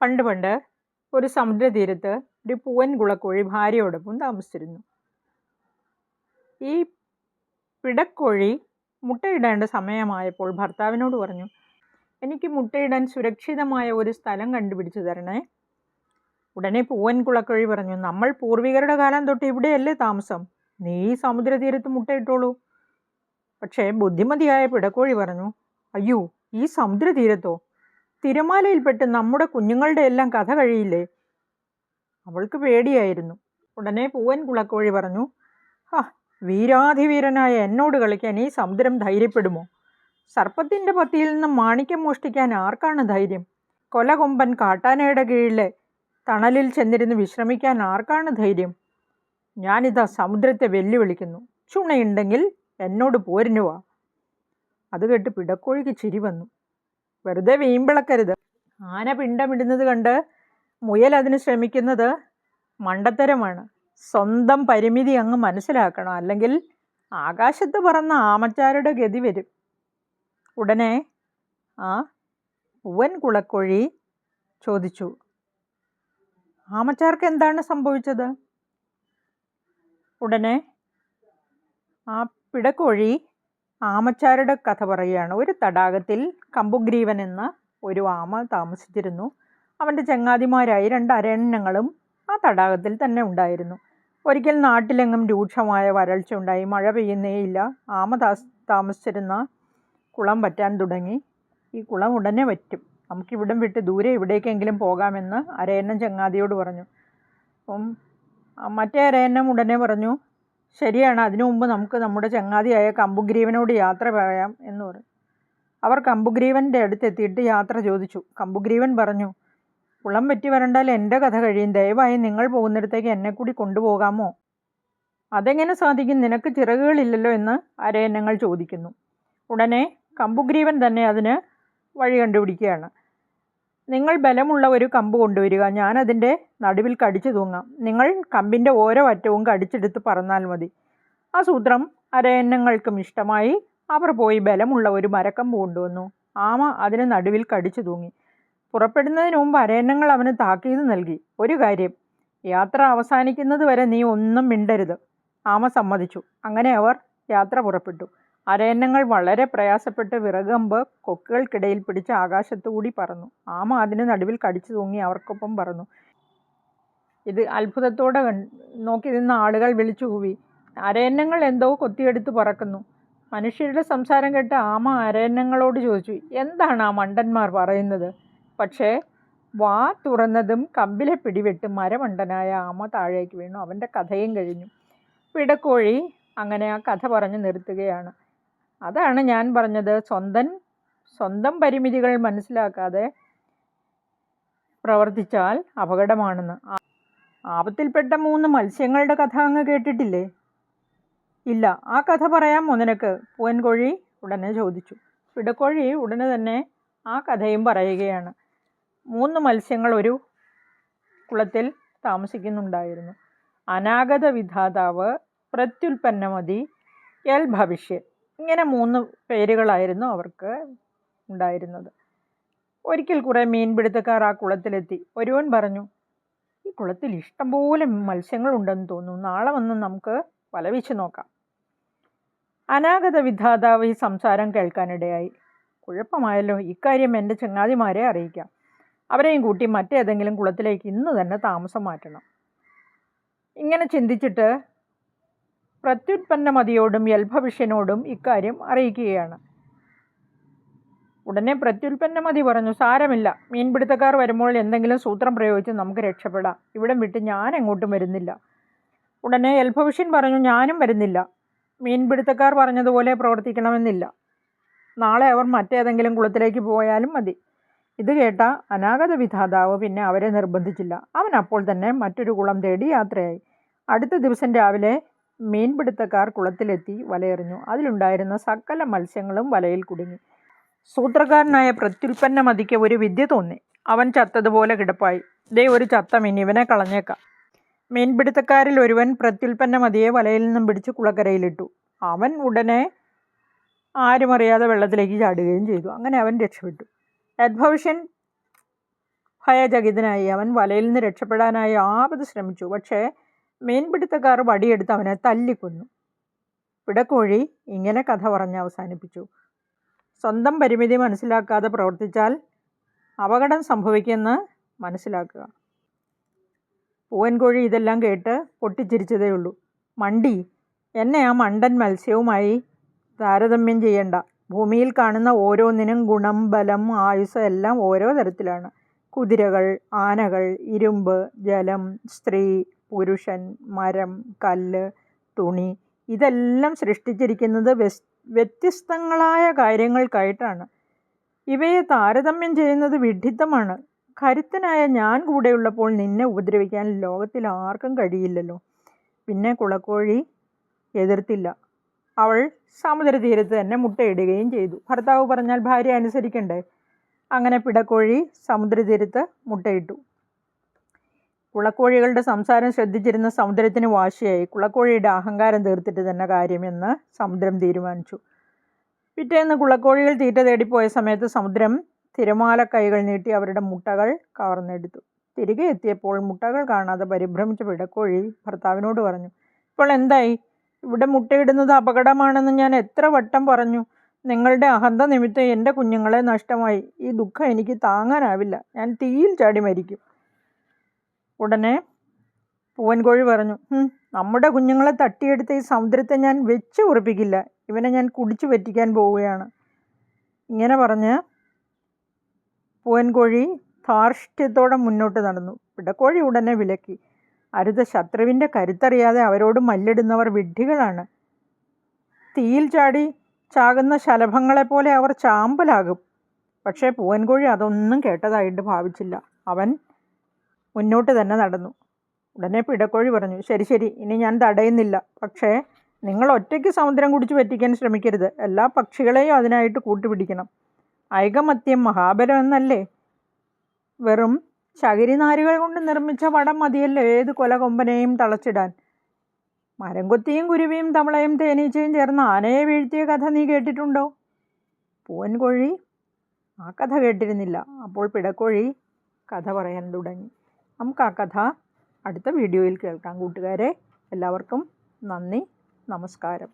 പണ്ട് പണ്ട് ഒരു സമുദ്രതീരത്ത് ഒരു പൂവൻ കുളക്കോഴി ഭാര്യയോടൊപ്പം താമസിച്ചിരുന്നു. ഈ പിടക്കോഴി മുട്ടയിടേണ്ട സമയമായപ്പോൾ ഭർത്താവിനോട് പറഞ്ഞു എനിക്ക് മുട്ടയിടാൻ സുരക്ഷിതമായ ഒരു സ്ഥലം കണ്ടുപിടിച്ചു തരണേ. ഉടനെ പൂവൻ കുളക്കോഴി പറഞ്ഞു നമ്മൾ പൂർവികരുടെ കാലം തൊട്ട് ഇവിടെയല്ലേ താമസം. നീ സമുദ്രതീരത്ത് മുട്ടയിട്ടോളൂ. പക്ഷേ ബുദ്ധിമതിയായ പിടക്കോഴി പറഞ്ഞു അയ്യോ ഈ സമുദ്രതീരത്തോ? തിരമാലയിൽപ്പെട്ട് നമ്മുടെ കുഞ്ഞുങ്ങളുടെ എല്ലാം കഥ കഴിയില്ലേ? അവൾക്ക് പേടിയായിരുന്നു. ഉടനെ പൂവൻ കുളക്കോഴി പറഞ്ഞു ഹാ വീരാധിവീരനായ എന്നോട് കളിക്കാൻ ഈ സമുദ്രം ധൈര്യപ്പെടുമോ? സർപ്പത്തിന്റെ പത്തിയിൽ നിന്ന് മാണിക്യം മോഷ്ടിക്കാൻ ആർക്കാണ് ധൈര്യം? കൊലകൊമ്പൻ കാട്ടാനയുടെ കീഴിലെ തണലിൽ ചെന്നിരുന്ന് വിശ്രമിക്കാൻ ആർക്കാണ് ധൈര്യം? ഞാനിതാ സമുദ്രത്തെ വെല്ലുവിളിക്കുന്നു. ചുണയുണ്ടെങ്കിൽ എന്നോട് പോരിനുവാ അത് കേട്ട് പിടക്കോഴിക്ക് ചിരി വന്നു. വെറുതെ വീമ്പിളക്കരുത്. ആന പിണ്ടമിടുന്നത് കണ്ട് മുയൽ അതിന് ശ്രമിക്കുന്നത് മണ്ടത്തരമാണ്. സ്വന്തം പരിമിതി അങ്ങ് മനസ്സിലാക്കണം. അല്ലെങ്കിൽ ആകാശത്ത് പറന്ന ആമച്ചാരുടെ ഗതി വരും. ഉടനെ ആ പൂവൻ കുളക്കൊഴി ചോദിച്ചു ആമച്ചാർക്ക് എന്താണ് സംഭവിച്ചത്? ഉടനെ ആ പിടക്കോഴി ആമച്ചാരുടെ കഥ പറയുകയാണ്. ഒരു തടാകത്തിൽ കമ്പുഗ്രീവൻ എന്ന ഒരു ആമ താമസിച്ചിരുന്നു. അവന്റെ ചങ്ങാതിമാരായി രണ്ട് അരണ്യങ്ങളും ആ തടാകത്തിൽ തന്നെ ഉണ്ടായിരുന്നു. ഒരിക്കൽ നാട്ടിലെങ്ങും രൂക്ഷമായ വരൾച്ച ഉണ്ടായി. മഴ പെയ്യുന്നേയില്ല. ആമ താമസിച്ചിരുന്ന കുളം വറ്റാൻ തുടങ്ങി. ഈ കുളം ഉടനെ വറ്റും. നമുക്കിവിടം വിട്ട് ദൂരെ എവിടേക്കെങ്കിലും പോകാമെന്ന് അരയന്നം ചങ്ങാതിയോട് പറഞ്ഞു. അപ്പം മറ്റേ അരയന്നം ഉടനെ പറഞ്ഞു ശരിയാണ്. അതിനു മുമ്പ് നമുക്ക് നമ്മുടെ ചങ്ങാതിയായ കമ്പുഗ്രീവനോട് യാത്ര പറയാം എന്ന് പറഞ്ഞു. അവർ കമ്പുഗ്രീവന്റെ അടുത്തെത്തിയിട്ട് യാത്ര ചോദിച്ചു. കമ്പുഗ്രീവൻ പറഞ്ഞു കുളം പറ്റി വരണ്ടാൽ എന്റെ കഥ കഴിയും. ദയവായി നിങ്ങൾ പോകുന്നിടത്തേക്ക് എന്നെ കൂടി കൊണ്ടുപോകാമോ? അതെങ്ങനെ സാധിക്കും? നിനക്ക് ചിറകുകളില്ലല്ലോ എന്ന് അരയന്നങ്ങൾ ചോദിക്കുന്നു. ഉടനെ കമ്പുഗ്രീവൻ തന്നെ അതിന് വഴി കണ്ടുപിടിക്കുകയാണ്. നിങ്ങൾ ബലമുള്ള ഒരു കമ്പ് കൊണ്ടുവരിക. ഞാനതിന്റെ നടുവിൽ കടിച്ചു തൂങ്ങാം. നിങ്ങൾ കമ്പിന്റെ ഓരോ അറ്റവും കടിച്ചെടുത്ത് പറന്നാൽ മതി. ആ സൂത്രം അരയന്നങ്ങൾക്കും ഇഷ്ടമായി. അവർ പോയി ബലമുള്ള ഒരു മരക്കമ്പ് കൊണ്ടുവന്നു. ആമ അതിന് നടുവിൽ കടിച്ചു തൂങ്ങി. പുറപ്പെടുന്നതിന് മുമ്പ് അരയന്നങ്ങൾ അവന് താക്കീത് നൽകി. ഒരു കാര്യം യാത്ര അവസാനിക്കുന്നത് വരെ നീ ഒന്നും മിണ്ടരുത്. ആമ സമ്മതിച്ചു. അങ്ങനെ അവർ യാത്ര പുറപ്പെട്ടു. അരയന്നങ്ങൾ വളരെ പ്രയാസപ്പെട്ട് വിറകമ്പ് കൊക്കുകൾക്കിടയിൽ പിടിച്ച് ആകാശത്തുകൂടി പറന്നു. ആമ അതിന് നടുവിൽ കടിച്ചു തൂങ്ങി അവർക്കൊപ്പം പറന്നു. ഇത് അത്ഭുതത്തോടെ നോക്കി നിന്ന ആളുകൾ വിളിച്ചു കൂവി അരയന്നങ്ങൾ എന്തോ കൊത്തിയെടുത്ത് പറക്കുന്നു. മനുഷ്യരുടെ സംസാരം കേട്ട് ആമ അരയന്നങ്ങളോട് ചോദിച്ചു എന്താണ് ആ മണ്ടന്മാർ പറയുന്നത്? പക്ഷേ വാ തുറന്നതും കമ്പിലെ പിടിവെട്ട് മരമണ്ടനായ ആമ താഴേക്ക് വീണു. അവന്റെ കഥയും കഴിഞ്ഞു. പിടക്കോഴി അങ്ങനെ ആ കഥ പറഞ്ഞു നിർത്തുകയാണ്. അതാണ് ഞാൻ പറഞ്ഞത്. സ്വന്തം സ്വന്തം പരിമിതികൾ മനസ്സിലാക്കാതെ പ്രവർത്തിച്ചാൽ അപകടമാണെന്ന്. ആപത്തിൽപ്പെട്ട മൂന്ന് മത്സ്യങ്ങളുടെ കഥ അങ്ങ് കേട്ടിട്ടില്ലേ? ഇല്ല. ആ കഥ പറയാം നിനക്ക്. പൂവൻകോഴി ഉടനെ ചോദിച്ചു. പിടക്കോഴി ഉടനെ തന്നെ ആ കഥയും പറയുകയാണ്. മൂന്ന് മത്സ്യങ്ങൾ ഒരു കുളത്തിൽ താമസിക്കുന്നുണ്ടായിരുന്നു. അനാഗത വിധാതാവ് പ്രത്യുൽപ്പന്നമതി എൽ ഭവിഷ്യത് ഇങ്ങനെ മൂന്ന് പേരുകളായിരുന്നു അവർക്ക് ഉണ്ടായിരുന്നത്. ഒരിക്കൽ കുറേ മീൻപിടുത്തക്കാർ ആ കുളത്തിലെത്തി. ഒരുവൻ പറഞ്ഞു ഈ കുളത്തിൽ ഇഷ്ടംപോലെ മത്സ്യങ്ങളുണ്ടെന്ന് തോന്നുന്നു. നാളെ വന്ന് നമുക്ക് വലവിച്ച് നോക്കാം. അനാഗത വിധാതാവ് ഈ സംസാരം കേൾക്കാനിടയായി. കുഴപ്പമായല്ലോ ഇക്കാര്യം എന്റെ ചങ്ങാതിമാരെ അറിയിക്കാം. അവരെയും കൂട്ടി മറ്റേതെങ്കിലും കുളത്തിലേക്ക് ഇന്ന് തന്നെ താമസം മാറ്റണം. ഇങ്ങനെ ചിന്തിച്ചിട്ട് പ്രത്യുൽപ്പന്നമതിയോടും യൽഭവിഷ്യനോടും ഇക്കാര്യം അറിയിക്കുകയാണ്. ഉടനെ പ്രത്യുൽപ്പന്നമതി പറഞ്ഞു സാരമില്ല. മീൻപിടുത്തക്കാർ വരുമ്പോൾ എന്തെങ്കിലും സൂത്രം പ്രയോഗിച്ച് നമുക്ക് രക്ഷപ്പെടാം. ഇവിടം വിട്ട് ഞാൻ എങ്ങോട്ടും വരുന്നില്ല. ഉടനെ യൽഭവിഷ്യൻ പറഞ്ഞു ഞാനും വരുന്നില്ല. മീൻപിടുത്തക്കാർ പറഞ്ഞതുപോലെ പ്രവർത്തിക്കണമെന്നില്ല. നാളെ അവർ മറ്റേതെങ്കിലും കുളത്തിലേക്ക് പോയാലും മതി. ഇത് കേട്ട അനാഗത വിധാതാവ് പിന്നെ അവരെ നിർബന്ധിച്ചില്ല. അവൻ അപ്പോൾ തന്നെ മറ്റൊരു കുളം തേടി യാത്രയായി. അടുത്ത ദിവസം രാവിലെ മീൻപിടുത്തക്കാർ കുളത്തിലെത്തി വലയെറിഞ്ഞു. അതിലുണ്ടായിരുന്ന സകല മത്സ്യങ്ങളും വലയിൽ കുടുങ്ങി. സൂത്രക്കാരനായ പ്രത്യുൽപ്പന്ന മതിക്ക് ഒരു വിദ്യ തോന്നി. അവൻ ചത്തതുപോലെ കിടപ്പായി. ദേ ഒരു ചത്ത മീൻ ഇവനെ കളഞ്ഞേക്കാം. മീൻപിടുത്തക്കാരിൽ ഒരുവൻ പ്രത്യുൽപ്പന്ന മതിയെ വലയിൽ നിന്നും പിടിച്ച് കുളക്കരയിലിട്ടു. അവൻ ഉടനെ ആരും അറിയാതെ വെള്ളത്തിലേക്ക് ചാടുകയും ചെയ്തു. അങ്ങനെ അവൻ രക്ഷപ്പെട്ടു. യദ്ഭവിഷ്യൻ ഭയചകിതനായി. അവൻ വലയിൽ നിന്ന് രക്ഷപ്പെടാനായി ആപത് ശ്രമിച്ചു. പക്ഷേ മീൻപിടുത്തക്കാർ വടിയെടുത്ത് അവനെ തല്ലിക്കൊന്നു. പിടക്കോഴി ഇങ്ങനെ കഥ പറഞ്ഞ് അവസാനിപ്പിച്ചു. സ്വന്തം പരിമിതി മനസ്സിലാക്കാതെ പ്രവർത്തിച്ചാൽ അപകടം സംഭവിക്കുമെന്ന് മനസ്സിലാക്കുക. പൂവൻകോഴി ഇതെല്ലാം കേട്ട് പൊട്ടിച്ചിരിച്ചതേ ഉള്ളൂ മണ്ടി എന്നെ ആ മണ്ടൻ മത്സ്യവുമായി താരതമ്യം ചെയ്യണ്ട. ഭൂമിയിൽ കാണുന്ന ഓരോന്നിനും ഗുണം ബലം ആയുസ് എല്ലാം ഓരോ തരത്തിലാണ്. കുതിരകൾ ആനകൾ ഇരുമ്പ് ജലം സ്ത്രീ പുരുഷൻ മരം കല്ല് തുണി ഇതെല്ലാം സൃഷ്ടിച്ചിരിക്കുന്നത് വെസ് വ്യത്യസ്തങ്ങളായ കാര്യങ്ങൾക്കായിട്ടാണ്. ഇവയെ താരതമ്യം ചെയ്യുന്നത് വിഡ്ഢിത്തമാണ് കരുത്തനായ ഞാൻ കൂടെയുള്ളപ്പോൾ നിന്നെ ഉപദ്രവിക്കാൻ ലോകത്തിൽ ആർക്കും കഴിയില്ലല്ലോ. പിന്നെ കുളക്കോഴി എതിർത്തില്ല. അവൾ സമുദ്രതീരത്ത് തന്നെ മുട്ടയിടുകയും ചെയ്തു. ഭർത്താവ് പറഞ്ഞാൽ ഭാര്യ അനുസരിക്കണ്ടേ? അങ്ങനെ പിടക്കോഴി സമുദ്രതീരത്ത് മുട്ടയിട്ടു. കുളക്കോഴികളുടെ സംസാരം ശ്രദ്ധിച്ചിരുന്ന സമുദ്രത്തിന് വാശിയായി. കുളക്കോഴിയുടെ അഹങ്കാരം തീർത്തിട്ട് തന്നെ കാര്യമെന്ന് സമുദ്രം തീരുമാനിച്ചു. പിറ്റേന്ന് കുളക്കോഴികൾ തീറ്റ തേടിപ്പോയ സമയത്ത് സമുദ്രം തിരമാല കൈകൾ നീട്ടി അവരുടെ മുട്ടകൾ കവർന്നെടുത്തു. തിരികെ എത്തിയപ്പോൾ മുട്ടകൾ കാണാതെ പരിഭ്രമിച്ച പിടക്കോഴി ഭർത്താവിനോട് പറഞ്ഞു ഇപ്പോൾ എന്തായി? ഇവിടെ മുട്ടയിടുന്നത് അപകടമാണെന്ന് ഞാൻ എത്ര വട്ടം പറഞ്ഞു. നിങ്ങളുടെ അഹന്ത നിമിത്തം എന്റെ കുഞ്ഞുങ്ങളെ നഷ്ടമായി. ഈ ദുഃഖം എനിക്ക് താങ്ങാനാവില്ല. ഞാൻ തീയിൽ ചാടി മരിക്കും. ഉടനെ പൂവൻകോഴി പറഞ്ഞു നമ്മുടെ കുഞ്ഞുങ്ങളെ തട്ടിയെടുത്ത ഈ സമുദ്രത്തെ ഞാൻ വെച്ച് ഉറപ്പിക്കില്ല. ഇവനെ ഞാൻ കുടിച്ചു പറ്റിക്കാൻ പോവുകയാണ്. ഇങ്ങനെ പറഞ്ഞ് പൂവൻകോഴി ധാർഷ്ട്യത്തോടെ മുന്നോട്ട് നടന്നു. പിടക്കോഴി ഉടനെ വിലക്കി. അരുത ശത്രുവിന്റെ കരുത്തറിയാതെ അവരോട് മല്ലിടുന്നവർ വിഡ്ഢികളാണ്. തീയിൽ ചാടി ചാകുന്ന ശലഭങ്ങളെപ്പോലെ അവർ ചാമ്പലാകും. പക്ഷേ പൂവൻകോഴി അതൊന്നും കേട്ടതായിട്ട് ഭാവിച്ചില്ല. അവൻ മുന്നോട്ട് തന്നെ നടന്നു. ഉടനെ പിടക്കോഴി പറഞ്ഞു ശരി ശരി ഇനി ഞാൻ തടയുന്നില്ല. പക്ഷേ നിങ്ങൾ ഒറ്റയ്ക്ക് സമുദ്രം കുടിച്ച് പറ്റിക്കാൻ ശ്രമിക്കരുത്. എല്ലാ പക്ഷികളെയും അതിനായിട്ട് കൂട്ടുപിടിക്കണം. ഐകമത്യം മഹാബലം എന്നല്ലേ? വെറും ശകരിനാരുകൾ കൊണ്ട് നിർമ്മിച്ച വടം മതിയല്ലോ ഏത് കൊലകൊമ്പനെയും തളച്ചിടാൻ. മരംകൊത്തിയും കുരുവിയും തവളയും തേനീച്ചയും ചേർന്ന് ആനയെ വീഴ്ത്തിയ കഥ നീ കേട്ടിട്ടുണ്ടോ? പൂവൻകോഴി? ആ കഥ കേട്ടിരുന്നില്ല. അപ്പോൾ പിടക്കോഴി കഥ പറയാൻ തുടങ്ങി. നമുക്ക് ആ കഥ അടുത്ത വീഡിയോയിൽ കേൾക്കാം. കൂട്ടുകാരെ എല്ലാവർക്കും നന്ദി നമസ്കാരം.